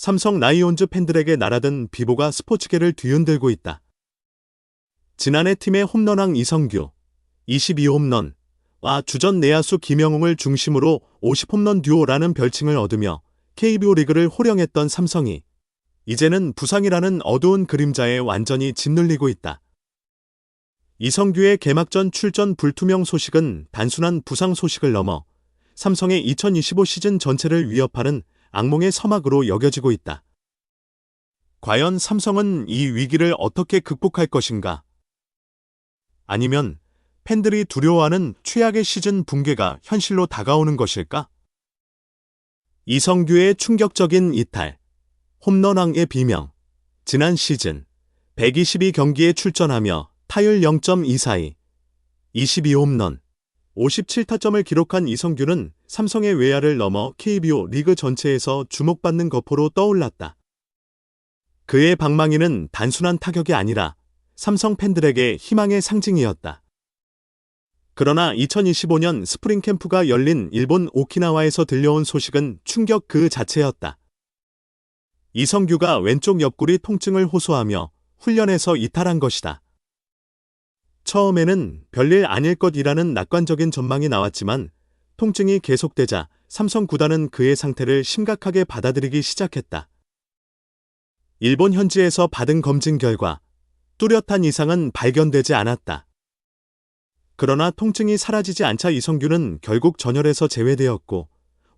삼성 라이온즈 팬들에게 날아든 비보가 스포츠계를 뒤흔들고 있다. 지난해 팀의 홈런왕 이성규, 22홈런와 주전 내야수 김영웅을 중심으로 50홈런 듀오라는 별칭을 얻으며 KBO 리그를 호령했던 삼성이 이제는 부상이라는 어두운 그림자에 완전히 짓눌리고 있다. 이성규의 개막전 출전 불투명 소식은 단순한 부상 소식을 넘어 삼성의 2025 시즌 전체를 위협하는 악몽의 서막으로 여겨지고 있다. 과연 삼성은 이 위기를 어떻게 극복할 것인가? 아니면 팬들이 두려워하는 최악의 시즌 붕괴가 현실로 다가오는 것일까? 이성규의 충격적인 이탈, 홈런왕의 비명, 지난 시즌 122경기에 출전하며 타율 0.242, 22홈런, 57타점을 기록한 이성규는 삼성의 외야를 넘어 KBO 리그 전체에서 주목받는 거포로 떠올랐다. 그의 방망이는 단순한 타격이 아니라 삼성 팬들에게 희망의 상징이었다. 그러나 2025년 스프링 캠프가 열린 일본 오키나와에서 들려온 소식은 충격 그 자체였다. 이성규가 왼쪽 옆구리 통증을 호소하며 훈련에서 이탈한 것이다. 처음에는 별일 아닐 것이라는 낙관적인 전망이 나왔지만 통증이 계속되자 삼성 구단은 그의 상태를 심각하게 받아들이기 시작했다. 일본 현지에서 받은 검진 결과 뚜렷한 이상은 발견되지 않았다. 그러나 통증이 사라지지 않자 이성규는 결국 전열에서 제외되었고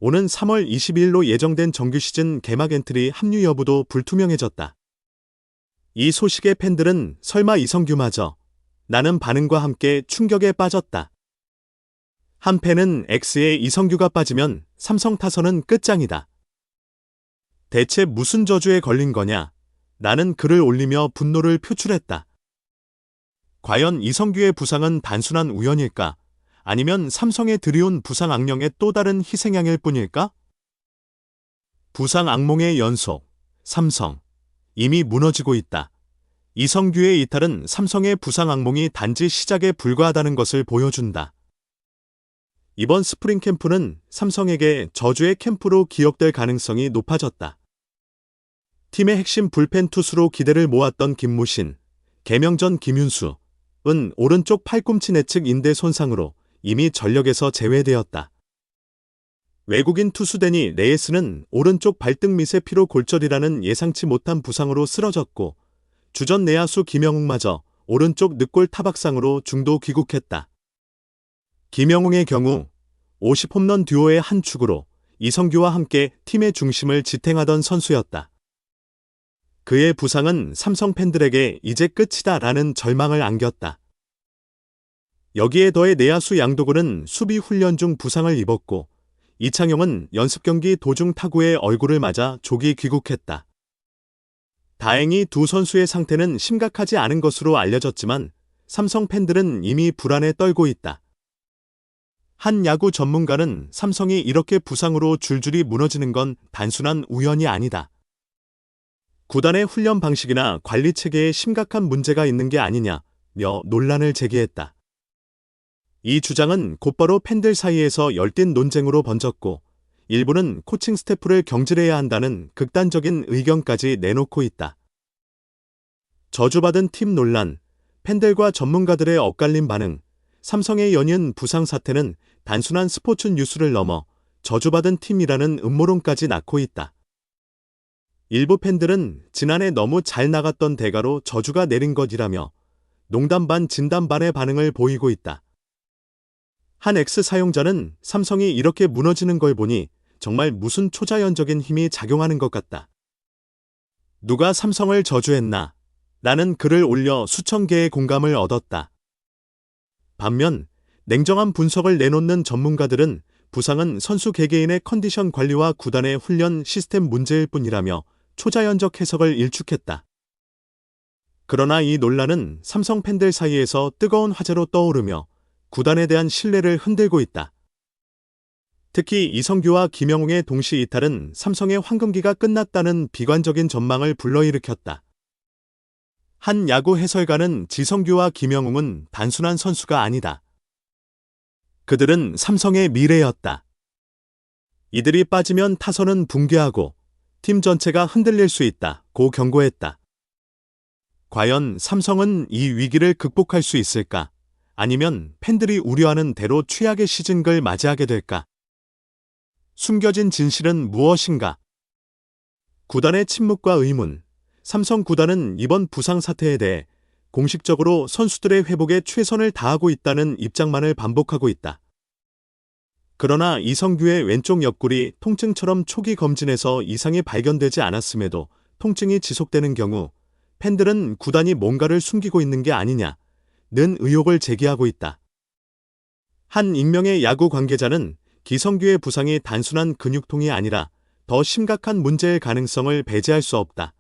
오는 3월 22일로 예정된 정규 시즌 개막 엔트리 합류 여부도 불투명해졌다. 이 소식에 팬들은 설마 이성규마저 나는 반응과 함께 충격에 빠졌다. 한 팬은 X에 이성규가 빠지면 삼성 타선은 끝장이다. 대체 무슨 저주에 걸린 거냐? 나는 글을 올리며 분노를 표출했다. 과연 이성규의 부상은 단순한 우연일까? 아니면 삼성에 들이온 부상 악령의 또 다른 희생양일 뿐일까? 부상 악몽의 연속, 삼성, 이미 무너지고 있다. 이성규의 이탈은 삼성의 부상 악몽이 단지 시작에 불과하다는 것을 보여준다. 이번 스프링 캠프는 삼성에게 저주의 캠프로 기억될 가능성이 높아졌다. 팀의 핵심 불펜 투수로 기대를 모았던 김무신, 개명전 김윤수, 은 오른쪽 팔꿈치 내측 인대 손상으로 이미 전력에서 제외되었다. 외국인 투수 데니 레이스는 오른쪽 발등 밑의 피로 골절이라는 예상치 못한 부상으로 쓰러졌고 주전 내야수 김영웅마저 오른쪽 늑골 타박상으로 중도 귀국했다. 김영웅의 경우 50홈런 듀오의 한 축으로 이성규와 함께 팀의 중심을 지탱하던 선수였다. 그의 부상은 삼성 팬들에게 이제 끝이다 라는 절망을 안겼다. 여기에 더해 내야수 양도근은 수비 훈련 중 부상을 입었고 이창용은 연습 경기 도중 타구의 얼굴을 맞아 조기 귀국했다. 다행히 두 선수의 상태는 심각하지 않은 것으로 알려졌지만 삼성 팬들은 이미 불안에 떨고 있다. 한 야구 전문가는 삼성이 이렇게 부상으로 줄줄이 무너지는 건 단순한 우연이 아니다. 구단의 훈련 방식이나 관리 체계에 심각한 문제가 있는 게 아니냐며 논란을 제기했다. 이 주장은 곧바로 팬들 사이에서 열띤 논쟁으로 번졌고 일부는 코칭 스태프를 경질해야 한다는 극단적인 의견까지 내놓고 있다. 저주받은 팀 논란, 팬들과 전문가들의 엇갈린 반응, 삼성의 연이은 부상 사태는 단순한 스포츠 뉴스를 넘어 저주받은 팀이라는 음모론까지 낳고 있다. 일부 팬들은 지난해 너무 잘 나갔던 대가로 저주가 내린 것이라며 농담 반 진담 반의 반응을 보이고 있다. 한 X 사용자는 삼성이 이렇게 무너지는 걸 보니 정말 무슨 초자연적인 힘이 작용하는 것 같다. 누가 삼성을 저주했나? 라는 글을 올려 수천 개의 공감을 얻었다. 반면 냉정한 분석을 내놓는 전문가들은 부상은 선수 개개인의 컨디션 관리와 구단의 훈련 시스템 문제일 뿐이라며 초자연적 해석을 일축했다. 그러나 이 논란은 삼성 팬들 사이에서 뜨거운 화제로 떠오르며 구단에 대한 신뢰를 흔들고 있다. 특히 이성규와 김영웅의 동시 이탈은 삼성의 황금기가 끝났다는 비관적인 전망을 불러일으켰다. 한 야구 해설가는 지성규와 김영웅은 단순한 선수가 아니다. 그들은 삼성의 미래였다. 이들이 빠지면 타선은 붕괴하고 팀 전체가 흔들릴 수 있다. 고 경고했다. 과연 삼성은 이 위기를 극복할 수 있을까? 아니면 팬들이 우려하는 대로 최악의 시즌을 맞이하게 될까? 숨겨진 진실은 무엇인가? 구단의 침묵과 의문. 삼성 구단은 이번 부상 사태에 대해 공식적으로 선수들의 회복에 최선을 다하고 있다는 입장만을 반복하고 있다. 그러나 이성규의 왼쪽 옆구리 통증처럼 초기 검진에서 이상이 발견되지 않았음에도 통증이 지속되는 경우 팬들은 구단이 뭔가를 숨기고 있는 게 아니냐는 의혹을 제기하고 있다. 한 익명의 야구 관계자는 기성규의 부상이 단순한 근육통이 아니라 더 심각한 문제의 가능성을 배제할 수 없다.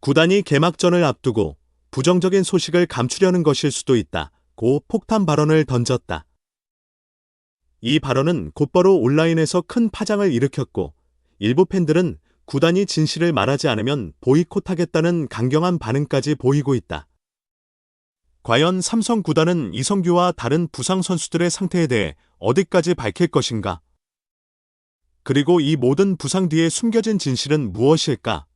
구단이 개막전을 앞두고 부정적인 소식을 감추려는 것일 수도 있다. 고 폭탄 발언을 던졌다. 이 발언은 곧바로 온라인에서 큰 파장을 일으켰고 일부 팬들은 구단이 진실을 말하지 않으면 보이콧하겠다는 강경한 반응까지 보이고 있다. 과연 삼성 구단은 이성규와 다른 부상 선수들의 상태에 대해 어디까지 밝힐 것인가? 그리고 이 모든 부상 뒤에 숨겨진 진실은 무엇일까?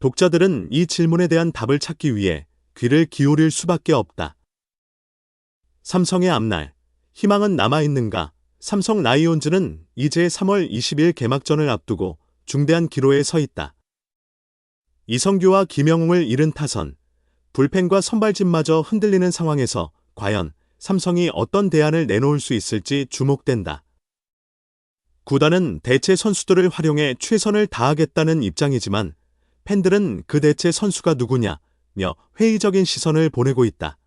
독자들은 이 질문에 대한 답을 찾기 위해 귀를 기울일 수밖에 없다. 삼성의 앞날, 희망은 남아있는가? 삼성 라이온즈는 이제 3월 20일 개막전을 앞두고 중대한 기로에 서 있다. 이성규와 김영웅을 잃은 타선, 불펜과 선발진마저 흔들리는 상황에서 과연 삼성이 어떤 대안을 내놓을 수 있을지 주목된다. 구단은 대체 선수들을 활용해 최선을 다하겠다는 입장이지만 팬들은 그 대체 선수가 누구냐며 회의적인 시선을 보내고 있다.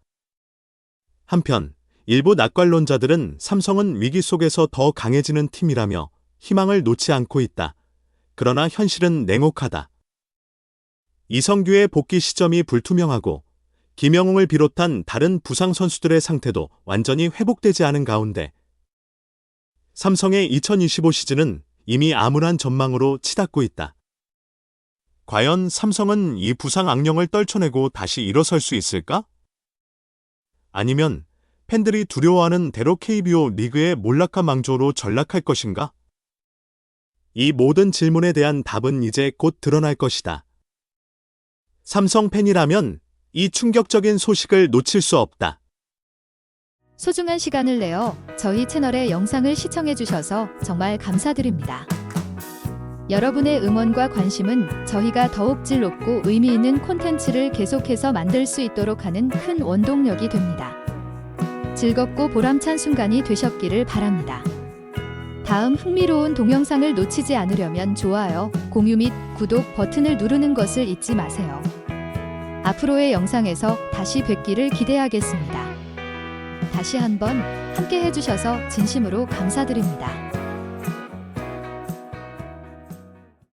한편 일부 낙관론자들은 삼성은 위기 속에서 더 강해지는 팀이라며 희망을 놓지 않고 있다. 그러나 현실은 냉혹하다. 이성규의 복귀 시점이 불투명하고 김영웅을 비롯한 다른 부상 선수들의 상태도 완전히 회복되지 않은 가운데 삼성의 2025 시즌은 이미 암울한 전망으로 치닫고 있다. 과연 삼성은 이 부상 악령을 떨쳐내고 다시 일어설 수 있을까? 아니면 팬들이 두려워하는 대로 KBO 리그의 몰락한 망조로 전락할 것인가? 이 모든 질문에 대한 답은 이제 곧 드러날 것이다. 삼성 팬이라면 이 충격적인 소식을 놓칠 수 없다. 소중한 시간을 내어 저희 채널의 영상을 시청해 주셔서 정말 감사드립니다. 여러분의 응원과 관심은 저희가 더욱 질 높고 의미 있는 콘텐츠를 계속해서 만들 수 있도록 하는 큰 원동력이 됩니다. 즐겁고 보람찬 순간이 되셨기를 바랍니다. 다음 흥미로운 동영상을 놓치지 않으려면 좋아요, 공유 및 구독 버튼을 누르는 것을 잊지 마세요. 앞으로의 영상에서 다시 뵙기를 기대하겠습니다. 다시 한번 함께 해주셔서 진심으로 감사드립니다.